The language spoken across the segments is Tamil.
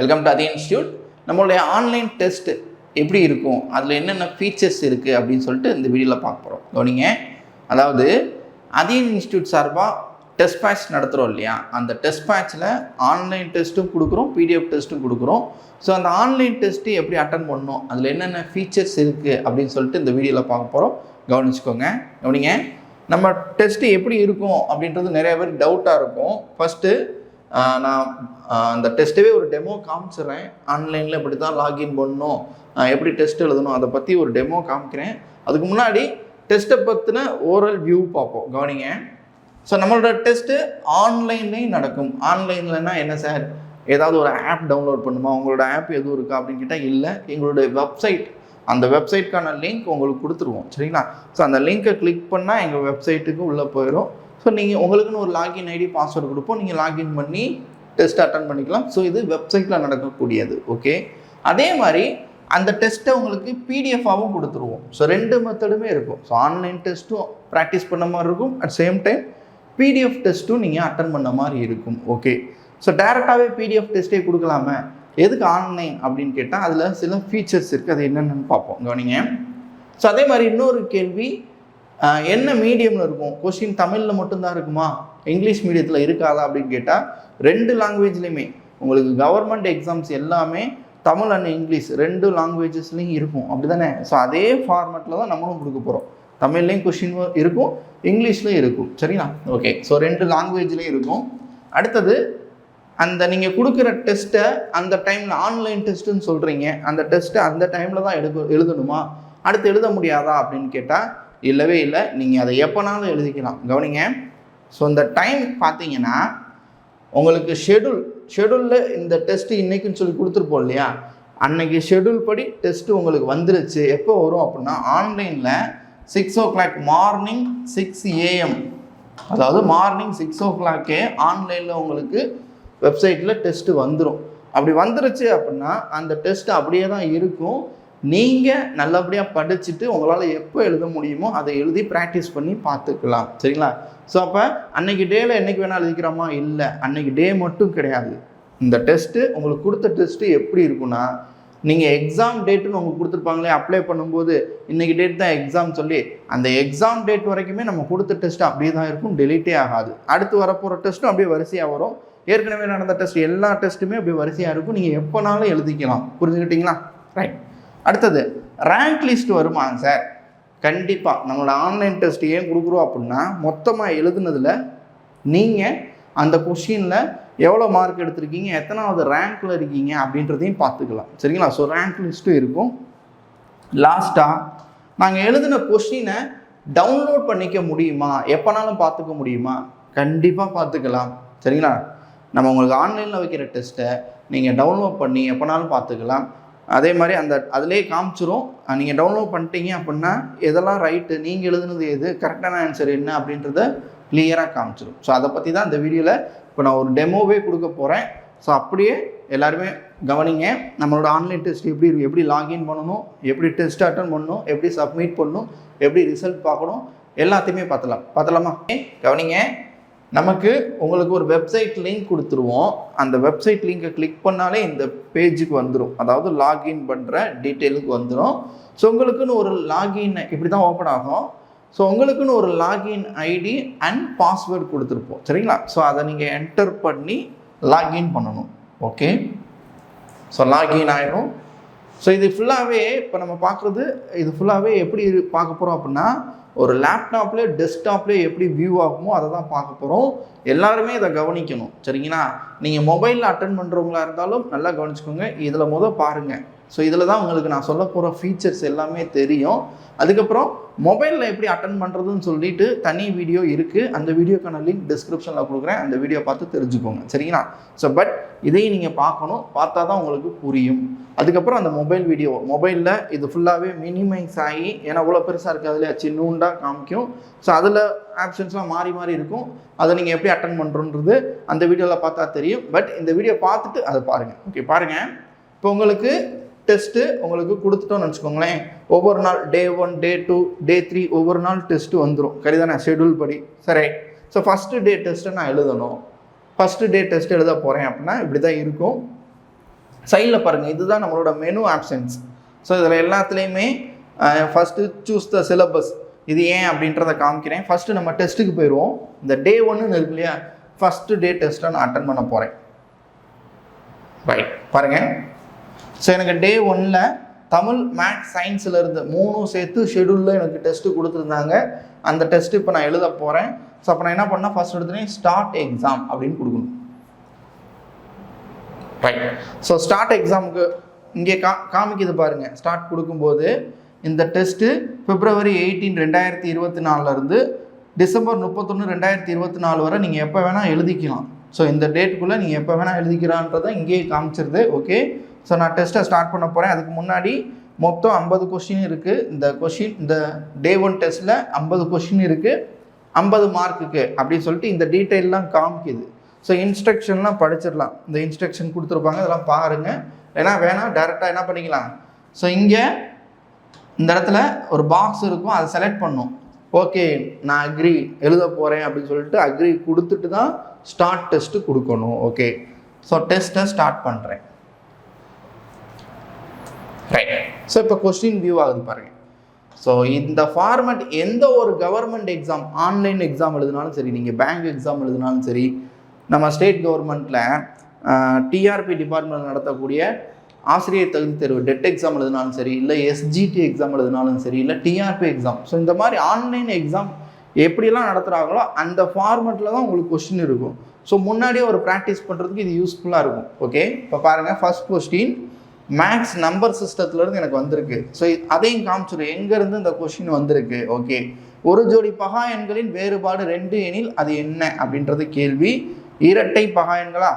வெல்கம் டு அதே இன்ஸ்டியூட் நம்மளுடைய ஆன்லைன் டெஸ்ட் எப்படி இருக்கும்? அதில் என்னென்ன ஃபீச்சர்ஸ் இருக்குது அப்படின்னு சொல்லிட்டு இந்த வீடியோவில் பார்க்க போகிறோம் கவனிங்க. அதாவது அதீன் இன்ஸ்டியூட் சார்பாக டெஸ்ட் பேட்ச் நடத்துகிறோம் இல்லையா? அந்த டெஸ்ட் பேட்ச்சில் ஆன்லைன் டெஸ்ட்டும் கொடுக்குறோம் பிடிஎஃப் டெஸ்ட்டும் கொடுக்குறோம். ஸோ அந்த ஆன்லைன் டெஸ்ட்டு எப்படி அட்டன் பண்ணணும்? அதில் என்னென்ன ஃபீச்சர்ஸ் இருக்குது அப்படின்னு சொல்லிட்டு இந்த வீடியோவில் பார்க்க போகிறோம் கவனிச்சுக்கோங்க. கவனிங்க. நம்ம டெஸ்ட்டு எப்படி இருக்கும் அப்படின்றது நிறைய பேர் டவுட்டாக இருக்கும். ஃபஸ்ட்டு நான் அந்த டெஸ்ட்டவே ஒரு டெமோ காமிச்சிடுறேன். ஆன்லைனில் இப்படி தான் லாகின் பண்ணணும் எப்படி டெஸ்ட் எழுதணும் அதை பற்றி ஒரு டெமோ காமிக்கிறேன். அதுக்கு முன்னாடி டெஸ்ட்டை பற்றின ஓரல் வியூ பார்ப்போம். கவனிங்க. ஸோ நம்மளோட டெஸ்ட்டு ஆன்லைன்லேயும் நடக்கும். ஆன்லைன்லனா என்ன சார்? ஏதாவது ஒரு ஆப் டவுன்லோட் பண்ணுமா? உங்களோட ஆப் எதுவும் இருக்கா அப்படின்னு கேட்டால் இல்லை. எங்களுடைய வெப்சைட் அந்த வெப்சைட்க்கான லிங்க் உங்களுக்கு கொடுத்துருவோம். சரிங்களா? ஸோ அந்த லிங்க்கை கிளிக் பண்ணால் எங்கள் வெப்சைட்டுக்கு உள்ளே போயிடும் ஸோ நீங்கள் உங்களுக்குன்னு ஒரு லாகின் ஐடி பாஸ்வேர்டு கொடுப்போம். நீங்கள் லாகின் பண்ணி டெஸ்ட் அட்டன் பண்ணிக்கலாம். ஸோ இது வெப்சைட்டில் நடக்கக்கூடியது. ஓகே அதே மாதிரி அந்த டெஸ்ட்டை உங்களுக்கு பிடிஎஃபாகவும் கொடுத்துருவோம். ஸோ ரெண்டு மெத்தடுமே இருக்கும். ஸோ ஆன்லைன் டெஸ்ட்டும் ப்ராக்டிஸ் பண்ண மாதிரி இருக்கும். அட் சேம் டைம் பிடிஎஃப் டெஸ்ட்டும் நீங்கள் அட்டன் பண்ண மாதிரி இருக்கும். ஓகே ஸோ டேரெக்டாகவே பிடிஎஃப் டெஸ்ட்டே கொடுக்கலாமே? எதுக்கு ஆன்லைன் அப்படின்னு கேட்டால் அதில் சில ஃபீச்சர்ஸ் இருக்குது அது என்னென்னு பார்ப்போம். கவனிங்க. ஸோ அதே மாதிரி இன்னொரு கேள்வி என்ன மீடியமில் இருக்கும்? கொஸ்டின் தமிழில் மட்டும்தான் இருக்குமா? இங்கிலீஷ் மீடியத்தில் இருக்காதா அப்படின்னு கேட்டால் ரெண்டு லாங்குவேஜ்லேயுமே உங்களுக்கு கவர்மெண்ட் எக்ஸாம்ஸ் எல்லாமே தமிழ் அண்ட் இங்கிலீஷ் ரெண்டு லாங்குவேஜஸ்லையும் இருக்கும். அப்படி தானே ஸோ அதே ஃபார்மேட்டில் தான் நம்மளும் கொடுக்க போகிறோம் தமிழ்லேயும் கொஷின் இருக்கும் இங்கிலீஷ்லேயும் இருக்கும். சரிங்களா? ஓகே ஸோ ரெண்டு லாங்குவேஜ்லேயும் இருக்கும். அடுத்தது அந்த நீங்கள் கொடுக்குற டெஸ்ட்டை அந்த டைமில் ஆன்லைன் டெஸ்ட்டுன்னு சொல்கிறீங்க அந்த டெஸ்ட்டை அந்த டைமில் தான் எடுக்க எழுதணுமா? அடுத்து எழுத முடியாதா? அப்படின்னு கேட்டால் இல்லவே இல்லை. நீங்கள் அதை எப்போனாலும் எழுதிக்கலாம். கவனிங்க. ஸோ இந்த டைம் பார்த்தீங்கன்னா உங்களுக்கு ஷெடியூல் ஷெடியூலில் இந்த டெஸ்ட்டு இன்றைக்குன்னு சொல்லி கொடுத்துருப்போம் இல்லையா? அன்னைக்கு ஷெடியூல் படி டெஸ்ட்டு உங்களுக்கு வந்துருச்சு. எப்போ வரும் அப்படின்னா ஆன்லைனில் six o'clock morning six AM அதாவது மார்னிங் சிக்ஸ் ஓ கிளாக்கே ஆன்லைனில் உங்களுக்கு வெப்சைட்டில் டெஸ்ட்டு வந்துடும் அப்படி வந்துருச்சு அப்படின்னா அந்த டெஸ்ட் அப்படியே தான் இருக்கும். நீங்கள் நல்லபடியாக படிச்சுட்டு உங்களால் எப்போ எழுத முடியுமோ அதை எழுதி ப்ராக்டிஸ் பண்ணி பார்த்துக்கலாம். சரிங்களா? ஸோ அப்போ அன்னைக்கு டேயில் என்னைக்கு வேணால் எழுதிக்கிறோமா இல்லை. அன்னைக்கு டே மட்டும் கிடையாது. இந்த டெஸ்ட்டு உங்களுக்கு கொடுத்த டெஸ்ட்டு எப்படி இருக்குன்னா நீங்கள் எக்ஸாம் டேட்டுன்னு உங்களுக்கு கொடுத்துருப்பாங்களே அப்ளை பண்ணும்போது இன்றைக்கி டேட் தான் எக்ஸாம் சொல்லி அந்த எக்ஸாம் டேட் வரைக்குமே நம்ம கொடுத்த டெஸ்ட் அப்படியே தான் இருக்கும் டெலிட்டே ஆகாது. அடுத்து வரப்போகிற டெஸ்ட்டும் அப்படியே வரிசையாக வரும். ஏற்கனவே நடந்த டெஸ்ட் எல்லா டெஸ்ட்டுமே அப்படியே வரிசையாக இருக்கும். நீங்கள் எப்போனாலும் எழுதிக்கலாம். புரிஞ்சுக்கிட்டீங்களா? ரைட் அடுத்தது ரேங்க் லிஸ்ட் வருமாங்க சார் கண்டிப்பாக நம்மளோட ஆன்லைன் டெஸ்ட் ஏன் கொடுக்குறோம் அப்படின்னா மொத்தமாக எழுதுனதில் நீங்கள் அந்த கொஷினில் எவ்வளோ மார்க் எடுத்திருக்கீங்க எத்தனாவது ரேங்க்கில் இருக்கீங்க அப்படின்றதையும் பார்த்துக்கலாம். சரிங்களா? ஸோ ரேங்க் லிஸ்ட்டும் இருக்கும். லாஸ்ட்டாக நாங்கள் எழுதின கொஷினை டவுன்லோட் பண்ணிக்க முடியுமா? எப்போனாலும் பார்த்துக்க முடியுமா? கண்டிப்பாக பார்த்துக்கலாம். சரிங்களா? நம்ம உங்களுக்கு ஆன்லைனில் வைக்கிற டெஸ்ட்டை நீங்கள் டவுன்லோட் பண்ணி எப்போனாலும் பார்த்துக்கலாம். அதே மாதிரி அந்த அதிலே காமிச்சிரும். நீங்கள் டவுன்லோட் பண்ணிட்டீங்க அப்படின்னா எதெல்லாம் ரைட்டு நீங்கள் எழுதுனது எது கரெக்டான ஆன்சர் என்ன அப்படின்றத கிளியராக காமிச்சிடும் ஸோ அதை பற்றி தான் இந்த வீடியோவில் இப்போ நான் ஒரு டெமோவே கொடுக்க போகிறேன் ஸோ அப்படியே எல்லாருமே கவனிங்க. நம்மளோட ஆன்லைன் டெஸ்ட் எப்படி எப்படி லாகின் பண்ணணும் எப்படி டெஸ்ட் அட்டன் பண்ணணும் எப்படி சப்மிட் பண்ணணும் எப்படி ரிசல்ட் பார்க்கணும் எல்லாத்தையுமே பார்த்தலாம் பார்த்தலாமா கவனிங்க. நமக்கு உங்களுக்கு ஒரு வெப்சைட் லிங்க் கொடுத்துருவோம். அந்த வெப்சைட் லிங்கை கிளிக் பண்ணாலே இந்த பேஜுக்கு வந்துடும் அதாவது லாகின் பண்ணுற டீட்டெயிலுக்கு வந்துடும் ஸோ உங்களுக்குன்னு ஒரு லாகின் இப்படி தான் ஓப்பன் ஆகும். ஸோ உங்களுக்குன்னு ஒரு லாகின் ஐடி அண்ட் பாஸ்வேர்டு கொடுத்துருப்போம். சரிங்களா? ஸோ அதை நீங்கள் என்டர் பண்ணி லாகின் பண்ணணும். ஓகே ஸோ லாகின் ஆகிடும் ஸோ இது ஃபுல்லாகவே இப்போ நம்ம பார்க்குறது இது ஃபுல்லாகவே எப்படி பார்க்க போகிறோம் அப்படின்னா ஒரு லேப்டாப்லேயே டெஸ்க்டாப்லேயே எப்படி வியூ ஆகுமோ அதை தான் பார்க்க போகிறோம் எல்லாருமே இதை கவனிக்கணும். சரிங்களா? நீங்கள் மொபைலில் அட்டன் பண்ணுறவங்களா இருந்தாலும் நல்லா கவனிச்சுக்கோங்க. இதில் முத பாருங்கள் ஸோ இதில் தான் உங்களுக்கு நான் சொல்ல போகிற ஃபீச்சர்ஸ் எல்லாமே தெரியும். அதுக்கப்புறம் மொபைலில் எப்படி அட்டன் பண்ணுறதுன்னு சொல்லிட்டு தனி வீடியோ இருக்குது அந்த வீடியோக்கான லிங்க் டிஸ்கிரிப்ஷனில் கொடுக்குறேன். அந்த வீடியோ பார்த்து தெரிஞ்சுக்கோங்க. சரிங்களா? ஸோ பட் இதையும் நீங்கள் பார்க்கணும். பார்த்தா தான் உங்களுக்கு புரியும். அதுக்கப்புறம் அந்த மொபைல் வீடியோ மொபைலில் இது ஃபுல்லாகவே மினிமைஸ் ஆகி ஏன்னா இவ்வளோ பெருசாக இருக்குது அதில் சின்னூண்டாக காமிக்கும். ஸோ அதில் ஆப்ஷன்ஸ்லாம் மாறி மாறி இருக்கும். அதை நீங்கள் எப்படி அட்டன் பண்ணுறோன்றது அந்த வீடியோவில் பார்த்தா தெரியும். பட் இந்த வீடியோ பார்த்துட்டு அதை பாருங்கள் ஓகே பாருங்கள் இப்போ உங்களுக்கு டெஸ்ட்டு உங்களுக்கு கொடுத்துட்டோம்னு வச்சுக்கோங்களேன். ஒவ்வொரு நாள் day one day two day three ஒவ்வொரு நாள் டெஸ்ட்டு வந்துடும் சரிதானே? ஷெடியூல் படி. சரி. ஸோ ஃபஸ்ட்டு டே டெஸ்ட்டை நான் எழுதணும். ஃபஸ்ட்டு டே டெஸ்ட் எழுத போகிறேன் அப்படின்னா இப்படி தான் இருக்கும் சைடில் பாருங்கள் இதுதான் நம்மளோட மெனு ஆப்ஷன்ஸ் ஸோ இதில் எல்லாத்துலேயுமே ஃபஸ்ட்டு சூஸ் த சிலபஸ் இது ஏன் அப்படின்றத காமிக்கிறேன். ஃபஸ்ட்டு நம்ம டெஸ்ட்டுக்கு போயிடுவோம். இந்த டே ஒன்றுன்னு இருக்கு இல்லையா? ஃபஸ்ட்டு டே டெஸ்ட்டை நான் அட்டன் பண்ண போகிறேன் ரைட் பாருங்கள் ஸோ எனக்கு டே ஒன்னில் தமிழ் மேக்ஸ் சயின்ஸில் இருந்து மூணும் சேர்த்து ஷெடியூலில் எனக்கு டெஸ்ட்டு கொடுத்துருந்தாங்க. அந்த டெஸ்ட்டு இப்போ நான் எழுத போகிறேன் ஸோ அப்போ நான் என்ன பண்ணால் ஃபஸ்ட் எடுத்துனே ஸ்டார்ட் எக்ஸாம் அப்படின்னு கொடுக்கணும். ரைட் ஸோ ஸ்டார்ட் எக்ஸாமுக்கு இங்கே கா காமிக்குது பாருங்கள் ஸ்டார்ட் கொடுக்கும்போது இந்த டெஸ்ட்டு பிப்ரவரி எயிட்டீன் ரெண்டாயிரத்தி இருபத்தி நாலுலேருந்து டிசம்பர் முப்பத்தொன்று ரெண்டாயிரத்தி இருபத்தி நாலு வரை நீங்கள் எப்போ வேணால் எழுதிக்கலாம். ஸோ இந்த டேட்டுக்குள்ளே நீங்கள் எப்போ வேணால் எழுதிக்கிறான்றதை இங்கேயே காமிச்சிருது ஓகே ஸோ நான் டெஸ்ட்டை ஸ்டார்ட் பண்ண போகிறேன் அதுக்கு முன்னாடி மொத்தம் ஐம்பது கொஷின் இருக்குது இந்த கொஷின் இந்த டே ஒன் டெஸ்ட்டில் ஐம்பது கொஷின் இருக்குது ஐம்பது மார்க்குக்கு அப்படின்னு சொல்லிட்டு இந்த டீட்டெயிலெலாம் காமிக்குது. ஸோ இன்ஸ்ட்ரக்ஷன்லாம் படிச்சிடலாம். இந்த இன்ஸ்ட்ரக்ஷன் கொடுத்துருப்பாங்க அதெல்லாம் பாருங்கள் ஏன்னா வேணால் டேரெக்டாக என்ன பண்ணிக்கலாம்? ஸோ இங்கே இந்த இடத்துல ஒரு பாக்ஸ் இருக்கும் அதை செலக்ட் பண்ணும். ஓகே நான் அக்ரி எழுத போகிறேன் அப்படின்னு சொல்லிட்டு அக்ரி கொடுத்துட்டு தான் ஸ்டார்ட் டெஸ்ட்டு கொடுக்கணும். ஓகே. ஸோ டெஸ்ட்டை ஸ்டார்ட் பண்ணுறேன் ரைட் ஸோ இப்போ கொஸ்டின் வியூ ஆகுது பாருங்கள் ஸோ இந்த ஃபார்மேட் எந்த ஒரு கவர்மெண்ட் எக்ஸாம் ஆன்லைன் எக்ஸாம் எழுதினாலும் சரி நீங்கள் பேங்க் எக்ஸாம் எழுதினாலும் சரி நம்ம ஸ்டேட் கவர்மெண்ட்டில் டிஆர்பி டிபார்ட்மெண்ட் நடத்தக்கூடிய ஆசிரியர் தகுதி தேர்வு டெட் எக்ஸாம் எழுதினாலும் சரி இல்லை எஸ்ஜிடி எக்ஸாம் எழுதினாலும் சரி இல்லை டிஆர்பி எக்ஸாம் ஸோ இந்த மாதிரி ஆன்லைன் எக்ஸாம் எப்படியெல்லாம் நடத்துகிறாங்களோ அந்த ஃபார்மெட்டில் தான் உங்களுக்கு கொஸ்டின் இருக்கும். ஸோ முன்னாடியே ஒரு ப்ராக்டிஸ் பண்ணுறதுக்கு இது யூஸ்ஃபுல்லாக இருக்கும். ஓகே இப்போ பாருங்கள் ஃபர்ஸ்ட் கொஸ்டின் மேக்ஸ் நம்பர் சிஸ்டத்துலேருந்து எனக்கு வந்திருக்கு. ஸோ அதையும் காமிச்சிடும் எங்கேருந்து இந்த கொஸ்டின் வந்திருக்கு? ஓகே ஒரு ஜோடி பகா எண்களின் வேறுபாடு ரெண்டு எனில் அது என்ன? அப்படின்றது கேள்வி. இரட்டை பகா எண்களா?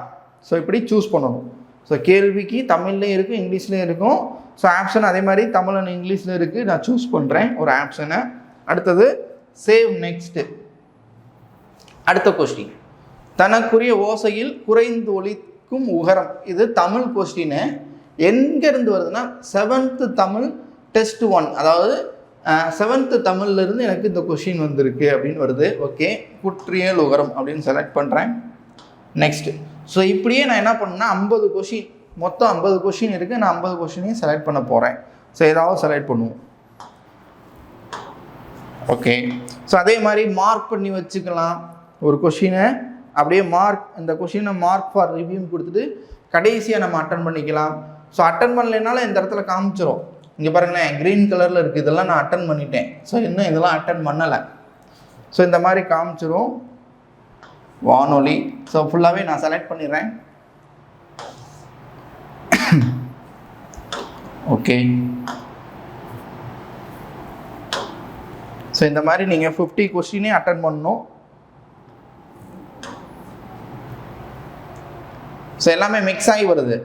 ஸோ இப்படி சூஸ் பண்ணணும். ஸோ கேள்விக்கு தமிழ்லேயும் இருக்கும் இங்கிலீஷ்லேயும் இருக்கும் ஸோ ஆப்ஷன் அதே மாதிரி தமிழ் அண்ட் இங்கிலீஷில் இருக்குது நான் சூஸ் பண்ணுறேன் ஒரு ஆப்ஷனை அடுத்தது சேவ் நெக்ஸ்ட்டு அடுத்த கொஸ்டின் தனக்குரிய ஓசையில் குறைந்து ஒழிக்கும் உகரம். இது தமிழ் கொஸ்டினு எங்கேருந்து வருதுன்னா செவன்த்து தமிழ் டெஸ்ட் ஒன் அதாவது செவன்த்து தமிழ்லேருந்து எனக்கு இந்த கொஷின் வந்திருக்கு அப்படின்னு வருது. ஓகே குற்றியல் உகரம் அப்படின்னு செலக்ட் பண்ணுறேன் நெக்ஸ்ட்டு ஸோ இப்படியே நான் என்ன பண்ணேன்னா ஐம்பது கொஷின் மொத்தம் ஐம்பது கொஷின் இருக்குது நான் ஐம்பது கொஷினையும் செலக்ட் பண்ண போகிறேன் ஸோ ஏதாவது செலக்ட் பண்ணுவோம். ஓகே ஸோ அதே மாதிரி மார்க் பண்ணி வச்சுக்கலாம். ஒரு கொஷினை அப்படியே மார்க் இந்த கொஷினை மார்க் ஃபார் ரிவ்யூன்னு கொடுத்துட்டு கடைசியாக நம்ம அட்டன் பண்ணிக்கலாம். ஸோ அட்டன் பண்ணலைனாலும் இந்த இடத்துல காமிச்சிரும். இங்கே பாருங்களேன் க்ரீன் கலரில் இருக்குது இதெல்லாம் நான் அட்டன் பண்ணிட்டேன். ஸோ இன்னும் இதெல்லாம் அட்டன் பண்ணலை. ஸோ இந்த மாதிரி காமிச்சிரும். வானொலி. ஸோ ஃபுல்லாகவே நான் செலக்ட் பண்ணிடுறேன். ஓகே ஸோ இந்த மாதிரி நீங்கள் ஃபிஃப்டி கொஸ்டினே அட்டன் பண்ணணும். ஸோ எல்லாமே மிக்ஸ் ஆகி வருது.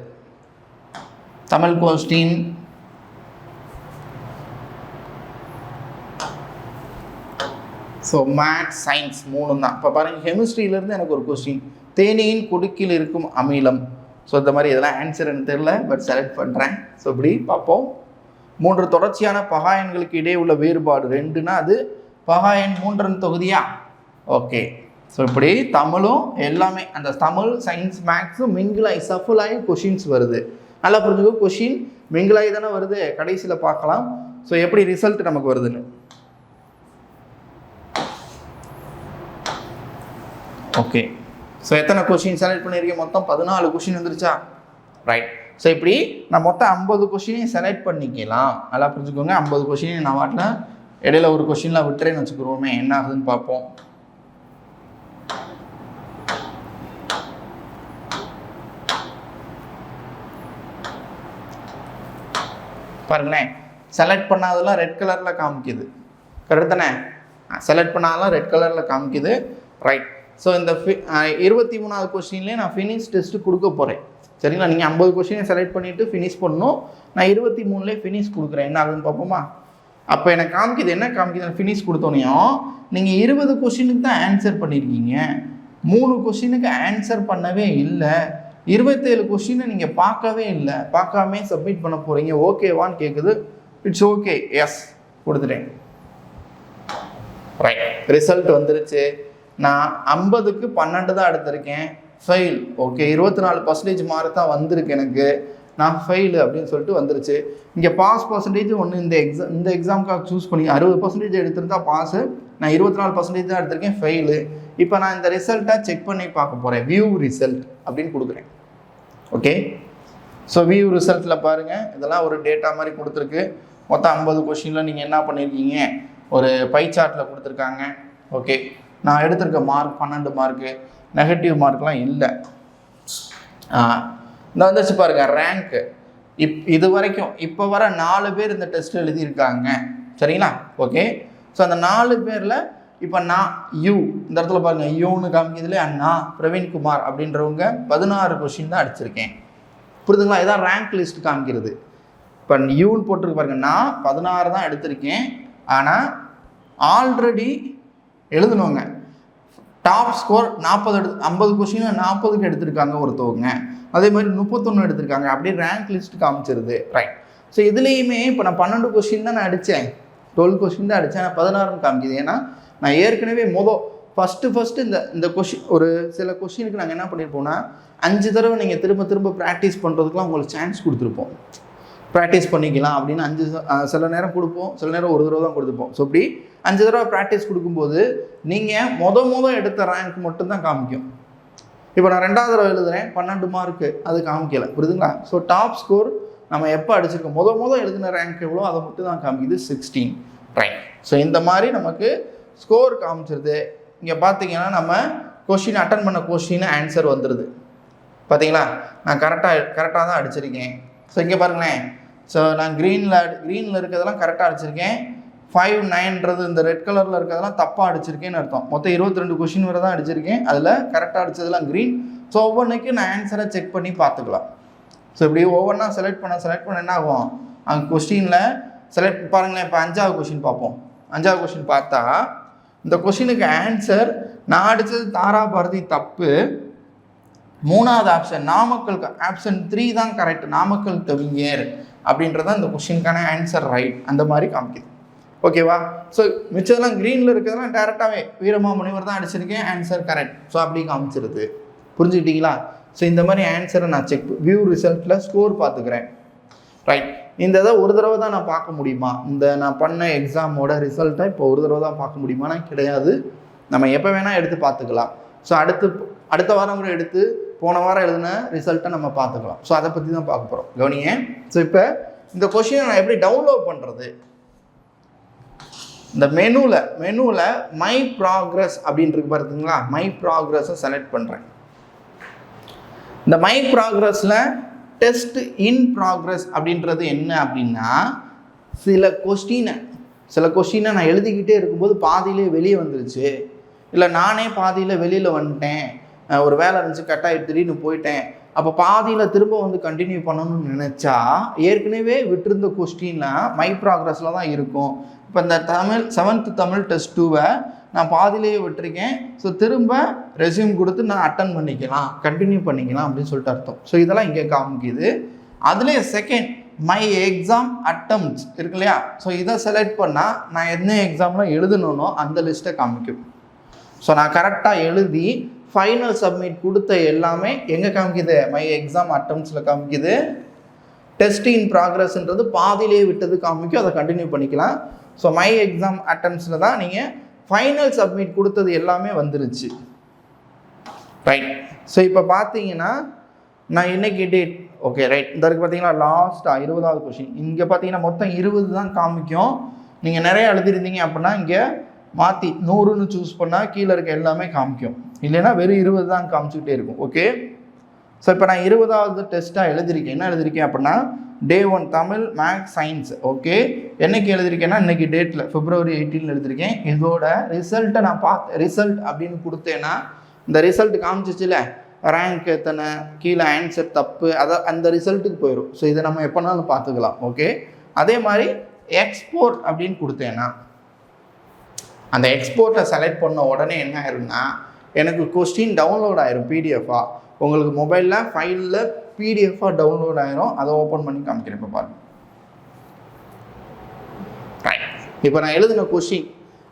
Tamil question so maths science மூணு தான் இப்போ பாருங்கள் கெமிஸ்ட்ரியிலேருந்து எனக்கு ஒரு கொஸ்டின் தேனியின் குடுக்கில் இருக்கும் அமிலம். ஸோ இந்த மாதிரி இதெல்லாம் ஆன்சர் எனக்கு தெரில பட் செலக்ட் பண்ணுறேன் ஸோ இப்படி பார்ப்போம். மூன்று தொடர்ச்சியான பகாயன்களுக்கு இடையே உள்ள வேறுபாடு. ரெண்டுனா அது பகாயன் மூன்றன் தொகுதியா? ஓகே ஸோ இப்படி தமிழும் எல்லாமே அந்த தமிழ் சயின்ஸ் மேக்ஸும் மிங்கிளாகி சஃபுல் கொஷின்ஸ் வருது. நல்லா புரிஞ்சுக்கோ கொஷின் மிங்கிளாகி தானே வருது. கடைசியில் பார்க்கலாம். ஸோ எப்படி ரிசல்ட் நமக்கு வருதுன்னு. ஓகே ஸோ எத்தனை கொஷின் செலக்ட் பண்ணியிருக்கேன் மொத்தம் பதினாலு கொஷின் வந்துருச்சா? ரைட் ஸோ இப்படி நான் மொத்தம் ஐம்பது கொஷினையும் செலக்ட் பண்ணிக்கலாம். நல்லா புரிஞ்சுக்கோங்க. ஐம்பது கொஷினையும் நான் வாட்டில் இடையில ஒரு கொஷின்லாம் விட்டுறேன்னு வச்சுக்கிறோமே என்ன ஆகுதுன்னு பார்ப்போம். பாருங்களேன். செலக்ட் பண்ணாதெல்லாம் ரெட் கலரில் காமிக்குது. கரெக்ட் தானே? செலக்ட் பண்ணாதெல்லாம் ரெட் கலரில் காமிக்குது. ரைட் ஸோ இந்த ஃபி இருபத்தி மூணாவது கொஸ்டின்லேயே நான் ஃபினிஷ் டெஸ்ட்டு கொடுக்க போகிறேன் சரிங்களா? நீங்கள் ஐம்பது கொஸ்டினை செலக்ட் பண்ணிவிட்டு ஃபினிஷ் பண்ணணும். நான் இருபத்தி மூணுலேயே ஃபினிஷ் கொடுக்குறேன். என்ன ஆகுதுன்னு பார்ப்போமா? அப்போ எனக்கு காமிக்குது என்ன காமிக்குது? ஃபினிஷ் கொடுத்தோனையும் நீங்கள் இருபது கொஸ்டினுக்கு தான் ஆன்சர் பண்ணியிருக்கீங்க மூணு கொஸ்டினுக்கு ஆன்சர் பண்ணவே இல்லை. இருபத்தேழு கொஸ்டினை நீங்கள் பார்க்கவே இல்லை. பார்க்காம சப்மிட் பண்ண போகிறீங்க ஓகேவான்னு கேட்குது இட்ஸ் ஓகே எஸ் கொடுத்துட்டேன். ரைட் ரிசல்ட் வந்துருச்சு. நான் ஐம்பதுக்கு பன்னெண்டு தான் எடுத்திருக்கேன். ஃபெயில் ஓகே இருபத்தி நாலு பர்சன்டேஜ் மார்க் தான் வந்திருக்கு எனக்கு. நான் ஃபெயிலு அப்படின்னு சொல்லிட்டு வந்துருச்சு. இங்கே பாஸ் பர்சன்டேஜ் ஒன்று இந்த எக்ஸாம் இந்த எக்ஸாமுக்காக சூஸ் பண்ணி அறுபது பர்சன்டேஜ் எடுத்திருந்தா பாஸு நான் இருபத்தி நாலு பர்சன்டேஜ் தான் எடுத்திருக்கேன் ஃபெயிலு இப்போ நான் இந்த ரிசல்ட்டை செக் பண்ணி பார்க்க போகிறேன் வியூ ரிசல்ட் அப்படின்னு கொடுக்குறேன். ஓகே ஸோ வியூ ரிசல்ட்டில் பாருங்கள் இதெல்லாம் ஒரு டேட்டா மாதிரி கொடுத்துருக்கு. மொத்தம் ஐம்பது கொஷினில் நீங்கள் என்ன பண்ணியிருக்கீங்க ஒரு பை சார்ட்டில் கொடுத்துருக்காங்க. ஓகே நான் எடுத்திருக்க மார்க் பன்னெண்டு மார்க்கு நெகட்டிவ் மார்க்லாம் இல்லை. இந்த வந்துச்சு பாருங்க ரேங்க்கு இப் இது வரைக்கும் இப்போ வர நாலு பேர் இந்த டெஸ்ட் எழுதியிருக்காங்க. சரிங்களா? ஓகே ஸோ அந்த நாலு பேரில் இப்போ நான் யூ இந்த இடத்துல பாருங்க யூன்னு காமிக்கிறதுல அண்ணா பிரவீன்குமார் அப்படின்றவங்க பதினாறு கொஷின் தான் அடிச்சிருக்கேன். புரிதுங்களா இதான் ரேங்க் லிஸ்ட் காமிக்கிறது. இப்போ யூன்னு போட்டிருக்கு பாருங்க நான் பதினாறு தான் எடுத்திருக்கேன். ஆனால் ஆல்ரெடி எழுதணுங்க. டாப் ஸ்கோர் நாற்பது எடுத்து ஐம்பது கொஷினில் நாற்பதுக்கு எடுத்திருக்காங்க ஒருத்தவங்க. அதே மாதிரி முப்பத்தொன்று எடுத்திருக்காங்க. அப்படியே ரேங்க் லிஸ்ட் காமிச்சிருது. ரைட் ஸோ இதுலேயுமே இப்போ நான் பன்னெண்டு கொஷின் தான் நான் அடித்தேன் டுவெல் கொஷின் தான் அடித்தேன் நான் பதினாறுன்னு காமிக்குது. ஏன்னா நான் ஏற்கனவே மொதல் ஃபஸ்ட்டு ஃபஸ்ட்டு இந்த இந்த கொஷின் ஒரு சில கொஷினுக்கு நாங்கள் என்ன பண்ணியிருப்போம்னா அஞ்சு தடவை நீங்கள் திரும்ப திரும்ப ப்ராக்டிஸ் பண்ணுறதுக்குலாம் உங்களுக்கு சான்ஸ் கொடுத்துருப்போம். ப்ராக்டிஸ் பண்ணிக்கலாம் அப்படின்னு அஞ்சு சில நேரம் கொடுப்போம். சில நேரம் ஒரு தடவை தான் கொடுத்துப்போம். ஸோ இப்படி அஞ்சு தடவை ப்ராக்டிஸ் கொடுக்கும்போது நீங்கள் மொத மொத எடுத்த ரேங்க் மட்டும்தான் காமிக்கும். இப்போ நான் ரெண்டாவது தடவை எழுதுகிறேன் பன்னெண்டு மார்க்கு அது காமிக்கலை. புரியுதுங்களா? ஸோ டாப் ஸ்கோர் நம்ம எப்போ அடிச்சிருக்கோம்? மொதல் மொதல் எழுதின ரேங்க் எவ்வளோ? அதை மட்டும் தான் காமிக்குது சிக்ஸ்டீன் ரேங்க் ஸோ இந்த மாதிரி நமக்கு ஸ்கோர் காமிச்சிருது. இங்கே பார்த்தீங்கன்னா நம்ம கொஷின் அட்டன் பண்ண கொஷின் ஆன்சர் வந்துடுது பார்த்தீங்களா நான் கரெக்டாக கரெக்டாக தான் அடிச்சிருக்கேன். ஸோ இங்கே பாருங்களேன். ஸோ நான் க்ரீனில் க்ரீனில் இருக்கிறதெல்லாம் கரெக்டாக அடிச்சிருக்கேன். ஃபைவ் நைன்றது இந்த ரெட் கலரில் இருக்கிறதெல்லாம் தப்பாக அடிச்சிருக்கேன்னு அர்த்தம். மொத்தம் இருபத்தி ரெண்டு கொஷின் வரை தான் அடிச்சிருக்கேன். அதில் கரெக்டாக அடித்ததெல்லாம் க்ரீன் ஸோ ஒவ்வொன்றுக்கு நான் ஆன்சரை செக் பண்ணி பார்த்துக்கலாம். ஸோ இப்படி ஒவ்வொன்றா செலக்ட் பண்ண செலக்ட் பண்ண என்ன ஆகும்? அங்கே கொஸ்டினில் செலக்ட் பாருங்களேன் இப்போ அஞ்சாவது கொஷின் பார்ப்போம். அஞ்சாவது கொஷின் பார்த்தா இந்த கொஷினுக்கு ஆன்சர் நான் அடித்தது தாரா பாரதி தப்பு. மூணாவது ஆப்ஷன் நாமக்கல் ஆப்ஷன் த்ரீ தான் கரெக்ட் நாமக்கல் கவிஞர் அப்படின்றது அந்த கொஷினுக்கான ஆன்சர் ரைட் அந்த மாதிரி காமிக்குது. ஓகேவா ஸோ மிச்சதெல்லாம் க்ரீனில் இருக்கிறதெல்லாம் டேரெக்டாகவே வீரமா முனிவர் தான் அடிச்சிருக்கேன் ஆன்சர் கரெக்ட் ஸோ அப்படி காமிச்சிருது. புரிஞ்சுக்கிட்டீங்களா? ஸோ இந்த மாதிரி ஆன்சரை நான் செக் வியூ ரிசல்ட்டில் ஸ்கோர் பார்த்துக்கிறேன். ரைட் இந்த இதை ஒரு தடவை தான் நான் பார்க்க முடியுமா? இந்த நான் பண்ண எக்ஸாமோட ரிசல்ட்டை இப்போ ஒரு தடவை தான் பார்க்க முடியுமானா கிடையாது. நம்ம எப்போ வேணால் எடுத்து பார்த்துக்கலாம். ஸோ அடுத்து அடுத்த வாரம் கூட எடுத்து போன வாரம் எழுதின ரிசல்ட்டை நம்ம பார்த்துக்கலாம். ஸோ அதை பற்றி தான் பார்க்க போகிறோம் கவனிங்க. ஸோ இப்போ இந்த கொஷினை நான் எப்படி டவுன்லோட் பண்ணுறது இந்த மெனுவில் மெனுவில் மை ப்ராக்ரஸ் அப்படின்றது பார்த்தீங்களா மை ப்ராக்ரஸை செலக்ட் பண்ணுறேன் இந்த மை ப்ராக்ரஸில் டெஸ்ட் இன் ப்ராக்ரஸ் அப்படின்றது என்ன அப்படின்னா சில கொஸ்டினை சில கொஸ்டினை நான் எழுதிக்கிட்டே இருக்கும்போது பாதியிலே வெளியே வந்துருச்சு. இல்லை நானே பாதியில் வெளியில் வந்துட்டேன். ஒரு வேலை இருந்துச்சு கட்டாயி திடீர்னு போயிட்டேன். அப்போ பாதியில் திரும்ப வந்து கண்டினியூ பண்ணணும்னு நினச்சா ஏற்கனவே விட்டிருந்த கொஸ்டின்லாம் மை ப்ராக்ரஸில் தான் இருக்கும். இப்போ இந்த தமிழ் செவன்த்து தமிழ் டெஸ்ட் டூவை நான் பாதியிலேயே விட்டுருக்கேன். ஸோ திரும்ப ரெஸ்யூம் கொடுத்து நான் அட்டன் பண்ணிக்கலாம் கண்டினியூ பண்ணிக்கலாம் அப்படின்னு சொல்லிட்டு அர்த்தம். ஸோ இதெல்லாம் இங்கே காமிக்குது. அதுலேயே செகண்ட் மை எக்ஸாம் அட்டம்ஸ் இருக்கு இல்லையா? ஸோ இதை செலக்ட் பண்ணால் நான் என்ன எக்ஸாம்லாம் எழுதணும்னோ அந்த லிஸ்ட்டை காமிக்கும். ஸோ நான் கரெக்டாக எழுதி ஃபைனல் சப்மிட் கொடுத்த எல்லாமே எங்கே காமிக்குது? மை எக்ஸாம் அட்டம்ஸில் காமிக்குது. டெஸ்ட் இன் ப்ராக்ரஸ்ன்றது பாதியிலே விட்டது காமிக்கும். அதை கண்டினியூ பண்ணிக்கலாம். ஸோ மை எக்ஸாம் அட்டம்ஸில் தான் நீங்கள் ஃபைனல் சப்மிட் கொடுத்தது எல்லாமே வந்துருச்சு. ரைட் ஸோ இப்போ பார்த்தீங்கன்னா நான் இன்னைக்கு டேட் ஓகே ரைட் இந்த இருக்கு பார்த்தீங்கன்னா லாஸ்ட்டாக இருபதாவது கொஷின் இங்கே பார்த்தீங்கன்னா மொத்தம் இருபது தான் காமிக்கும். நீங்கள் நிறைய எழுதிருந்தீங்க அப்படின்னா இங்கே மாற்றி நூறுன்னு சூஸ் பண்ணால் கீழே இருக்க எல்லாமே காமிக்கும். இல்லைன்னா வெறும் இருபது தான் காமிச்சிக்கிட்டே இருக்கும். ஓகே ஸோ இப்போ நான் இருபதாவது டெஸ்ட்டாக எழுதியிருக்கேன். என்ன எழுதியிருக்கேன் அப்படின்னா day one Tamil maths science okay என்னைக்கு எழுதியிருக்கேன்னா இன்றைக்கி டேட்டில் ஃபிப்ரவரி எயிட்டீன் எழுதியிருக்கேன். இதோட ரிசல்ட்டை நான் பார்த்து ரிசல்ட் அப்படின்னு கொடுத்தேன்னா இந்த ரிசல்ட் காமிச்சிச்சுல ரேங்க் எத்தனை கீழே ஆன்சர் தப்பு அதை அந்த ரிசல்ட்டுக்கு போயிடும் ஸோ இதை நம்ம எப்போனாலும் பார்த்துக்கலாம். ஓகே அதே மாதிரி எக்ஸ்போர்ட் அப்படின்னு கொடுத்தேன்னா அந்த எக்ஸ்போர்ட்டை செலக்ட் பண்ண உடனே என்ன ஆயிரும்னா எனக்கு கொஸ்டின் டவுன்லோட் ஆயிரும் பிடிஎஃபாக உங்களுக்கு மொபைலில் ஃபைலில் பிடிஎஃபாக டவுன்லோட் ஆயிரும். அதை ஓப்பன் பண்ணி காமிக்கிறேன் இப்போ பாருங்க. இப்போ நான் எழுதின கொஷின்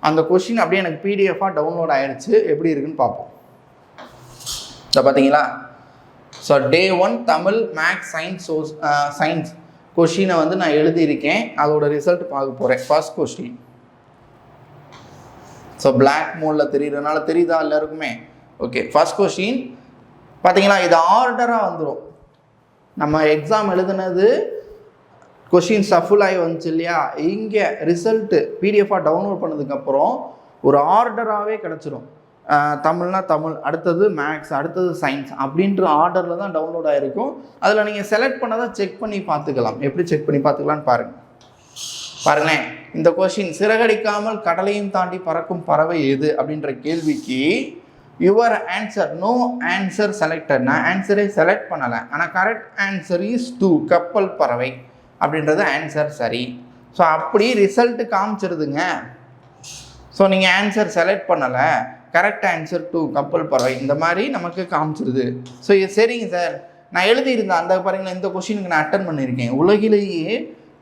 அந்த கொஷின் அப்படியே எனக்கு பிடிஎஃபாக டவுன்லோட் ஆயிடுச்சு எப்படி இருக்குன்னு பார்ப்போம். இதை பார்த்தீங்களா? So day one Tamil maths science sous science கொஷினை வந்து நான் எழுதியிருக்கேன். அதோட ரிசல்ட் பார்க்க போகிறேன் ஃபர்ஸ்ட் கொஸ்டின் ஸோ பிளாக் மோடில் தெரியுறதுனால தெரியுதா எல்லாருக்குமே? ஓகே ஃபர்ஸ்ட் கொஷின் பார்த்தீங்களா இது ஆர்டராக வந்துடும் நம்ம எக்ஸாம் எழுதுனது கொஷின் சஃபுல் ஆகி வந்துச்சு இல்லையா? இங்கே ரிசல்ட்டு பிடிஎஃபாக டவுன்லோட் பண்ணதுக்கப்புறம் ஒரு ஆர்டராகவே கிடச்சிரும். தமிழ்னா தமிழ் அடுத்தது மேக்ஸ் அடுத்தது சயின்ஸ் அப்படின்ற ஆர்டரில் தான் டவுன்லோட் ஆகிருக்கும் அதில் நீங்கள் செலக்ட் பண்ணதை செக் பண்ணி பார்த்துக்கலாம். எப்படி செக் பண்ணி பார்த்துக்கலான்னு பாருங்கள் பாருங்களேன் இந்த கொஷின் சிறகடிக்காமல் கடலையும் தாண்டி பறக்கும் பறவை எது அப்படின்ற கேள்விக்கு your answer no answer selected நான் ஆன்சரே செலக்ட் பண்ணலை. ஆனால் கரெக்ட் ஆன்சர் இஸ் டூ கப்பல் பறவை அப்படின்றது ஆன்சர் சரி. ஸோ அப்படி ரிசல்ட்டு காமிச்சிருதுங்க. ஸோ நீங்கள் ஆன்சர் செலக்ட் பண்ணலை. கரெக்ட் ஆன்சர் டூ கப்பல் பறவை. இந்த மாதிரி நமக்கு காமிச்சிருது. ஸோ சரிங்க சார். நான் எழுதியிருந்தேன். அந்த பாருங்களேன் இந்த கொஷினுக்கு நான் அட்டன் பண்ணியிருக்கேன். உலகிலேயே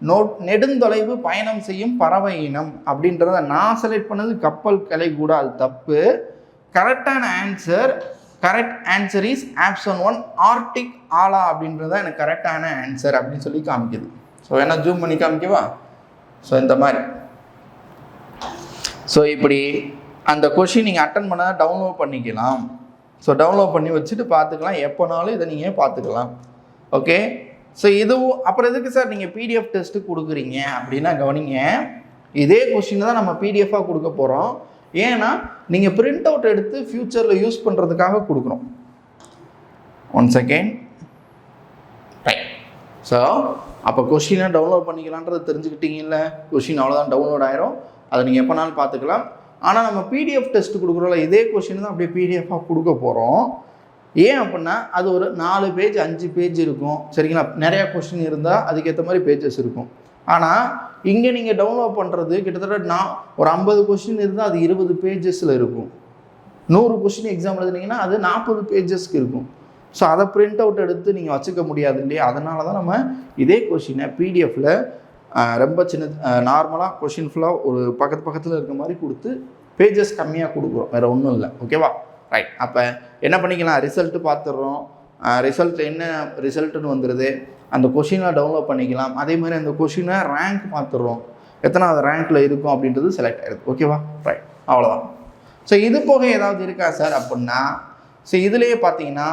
நோ நெடுந்தொலைவு பயணம் செய்யும் பறவை இனம் அப்படின்றத நான் செலக்ட் பண்ணது கப்பல் கலை கூட அது தப்பு. கரெக்டான answer correct answer is option one arctic ஆலா அப்படின்றத எனக்கு கரெக்டான ஆன்சர் அப்படின்னு சொல்லி காமிக்குது. ஸோ என்ன ஜூம் பண்ணி காமிக்கவா? ஸோ இந்த மாதிரி. ஸோ இப்படி அந்த கொஷின் நீங்கள் அட்டன் பண்ணால் டவுன்லோட் பண்ணிக்கலாம். ஸோ டவுன்லோட் பண்ணி வச்சுட்டு பார்த்துக்கலாம். எப்போனாலும் இதை நீங்கள் பார்த்துக்கலாம். ஓகே ஸோ இதுவும் அப்புறம் எதுக்கு சார் நீங்கள் பிடிஎஃப் டெஸ்ட்டு கொடுக்குறீங்க அப்படின்னா கவனிங்க இதே கொஷின் தான் நம்ம பிடிஎஃபாக கொடுக்க போகிறோம் ஏன்னா நீங்கள் பிரிண்ட் அவுட் எடுத்து ஃப்யூச்சரில் யூஸ் பண்ணுறதுக்காக கொடுக்குறோம் ஒன் செகண்ட் ரைட் ஸோ அப்போ கொஷினை டவுன்லோட் பண்ணிக்கலான்றது தெரிஞ்சுக்கிட்டீங்கல்ல? கொஷின் அவ்வளோதான் டவுன்லோட் ஆயிரும். அதை நீங்கள் எப்போனாலும் பார்த்துக்கலாம். ஆனால் நம்ம பிடிஎஃப் டெஸ்ட் கொடுக்குறோம்ல இதே கொஷின் தான் அப்படியே பிடிஎஃபாக கொடுக்க போகிறோம் ஏன் அப்படின்னா அது ஒரு நாலு பேஜ் அஞ்சு பேஜ் இருக்கும். சரிங்களா? நிறையா கொஷின் இருந்தால் அதுக்கேற்ற மாதிரி பேஜஸ் இருக்கும். ஆனால் இங்கே நீங்கள் டவுன்லோட் பண்ணுறது கிட்டத்தட்ட நான் ஒரு ஐம்பது கொஷின் இருந்தால் அது இருபது பேஜஸில் இருக்கும். நூறு கொஷின் எக்ஸாம் எழுதுனீங்கன்னா அது நாற்பது பேஜஸ்க்கு இருக்கும். ஸோ அதை பிரிண்ட் அவுட் எடுத்து நீங்கள் வச்சுக்க முடியாது இல்லையா? அதனால தான் நம்ம இதே கொஷினை பிடிஎஃப்பில் ரொம்ப சின்ன நார்மலாக கொஷின் ஃபுல்லாக ஒரு பக்கத்து பக்கத்தில் இருக்க மாதிரி கொடுத்து பேஜஸ் கம்மியாக கொடுக்குறோம். வேறு ஒன்றும் இல்லை. ஓகேவா ரைட் அப்போ என்ன பண்ணிக்கலாம்? ரிசல்ட்டு பார்த்துடுறோம். ரிசல்ட் என்ன ரிசல்ட்டுன்னு வந்துடுது அந்த கொஷினை டவுன்லோட் பண்ணிக்கலாம். அதே மாதிரி அந்த கொஷினை ரேங்க் பார்த்துடுறோம். எத்தனாவது ரேங்க்கில் இருக்கும் அப்படின்றது செலக்ட் ஆகிடுது ஓகேவா ரைட் அவ்வளோதான் ஸோ இது போக ஏதாவது இருக்கா சார் அப்படின்னா ஸோ இதுலேயே பார்த்தீங்கன்னா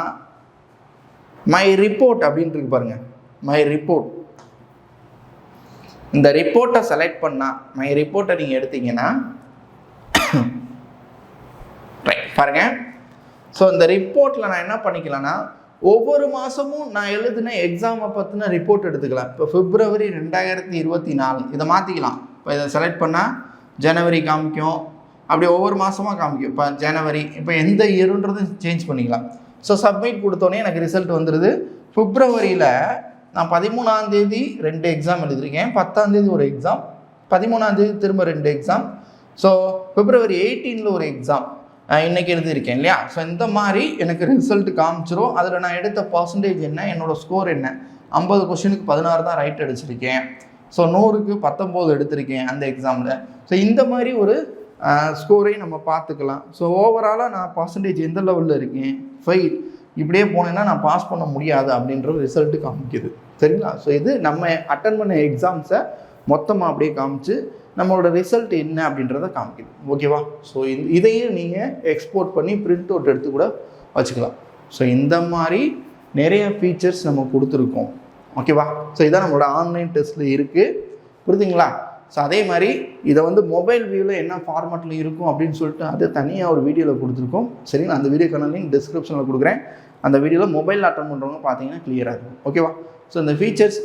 மை ரிப்போர்ட் அப்படின்ட்டு இருக்கு பாருங்க. மை ரிப்போர்ட் இந்த ரிப்போர்ட்டை செலக்ட் பண்ணால் மை ரிப்போர்ட்டை நீங்கள் எடுத்தீங்கன்னா ரைட் பாருங்கள் ஸோ இந்த ரிப்போர்ட்டில் நான் என்ன பண்ணிக்கலாம்னா ஒவ்வொரு மாதமும் நான் எழுதின எக்ஸாமை பற்றின ரிப்போர்ட் எடுத்துக்கலாம். இப்போ பிப்ரவரி ரெண்டாயிரத்தி இருபத்தி நாலு இதை மாற்றிக்கலாம் இப்போ இதை செலக்ட் பண்ணால் ஜனவரி காமிக்கும். அப்படி ஒவ்வொரு மாதமாக காமிக்கும். இப்போ ஜனவரி இப்போ எந்த இயருன்றது சேஞ்ச் பண்ணிக்கலாம். ஸோ சப்மிட் கொடுத்தோன்னே எனக்கு ரிசல்ட் வந்துடுது பிப்ரவரியில் நான் பதிமூணாந்தேதி ரெண்டு எக்ஸாம் எழுதியிருக்கேன். பத்தாந்தேதி ஒரு எக்ஸாம் பதிமூணாந்தேதி திரும்ப ரெண்டு எக்ஸாம் ஸோ பிப்ரவரி எயிட்டீனில் ஒரு எக்ஸாம் இன்றைக்கி எழுதியிருக்கேன் இல்லையா? ஸோ இந்த மாதிரி எனக்கு ரிசல்ட் காமிச்சிரும். அதில் நான் எடுத்த பர்சன்டேஜ் என்ன? என்னோட ஸ்கோர் என்ன? ஐம்பது கொஷனுக்கு பதினாறு தான் ரைட் அடிச்சிருக்கேன். ஸோ நூறுக்கு பத்தொம்போது எடுத்திருக்கேன் அந்த எக்ஸாமில் ஸோ இந்த மாதிரி ஒரு ஸ்கோரையும் நம்ம பார்த்துக்கலாம். ஸோ ஓவராலாக நான் பர்சன்டேஜ் எந்த லெவலில் இருக்கேன்? ஃபைல் இப்படியே போனேன்னா நான் பாஸ் பண்ண முடியாது அப்படின்ற ரிசல்ட்டு காமிக்குது. சரிங்களா? ஸோ இது நம்ம அட்டன் பண்ண எக்ஸாம்ஸை மொத்தமாக அப்படியே காமிச்சு நம்மளோட ரிசல்ட் என்ன அப்படின்றத காமிக்குது. ஓகேவா ஸோ இந்த இதையும் நீங்கள் எக்ஸ்போர்ட் பண்ணி பிரிண்ட் அவுட் எடுத்து கூட வச்சுக்கலாம். ஸோ இந்த மாதிரி நிறைய ஃபீச்சர்ஸ் நம்ம கொடுத்துருக்கோம். ஓகேவா ஸோ இதான் நம்மளோட ஆன்லைன் டெஸ்ட்டில் இருக்குது புரியுதுங்களா? ஸோ அதே மாதிரி இதை வந்து மொபைல் வியூவில் என்ன ஃபார்மேட்டில் இருக்கும் அப்படின்னு சொல்லிட்டு அது தனியாக ஒரு வீடியோவில் கொடுத்துருக்கோம். சரிங்களா? அந்த வீடியோக்கான லிங்க் டிஸ்கிரிப்ஷனில் கொடுக்குறேன். அந்த வீடியோவில் மொபைல் அட்டன் பண்ணுறவங்க பார்த்தீங்கன்னா கிளியராக இருக்கும். ஓகேவா ஸோ இந்த ஃபீச்சர்ஸ்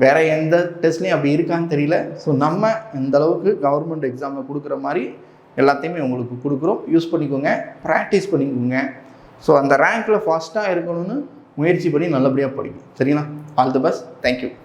வேறு எந்த டெஸ்ட்லேயும் அப்படி இருக்கான்னு தெரியல. ஸோ நம்ம இந்த அளவுக்கு கவர்மெண்ட் எக்ஸாமில் கொடுக்குற மாதிரி எல்லாத்தையுமே உங்களுக்கு கொடுக்குறோம். யூஸ் பண்ணிக்கோங்க. ப்ராக்டிஸ் பண்ணிக்கோங்க. ஸோ அந்த ரேங்க்கில் ஃபாஸ்ட்டாக இருக்கணும்னு முயற்சி பண்ணி நல்லபடியாக படிக்கும் சரிங்களா? All the best thank you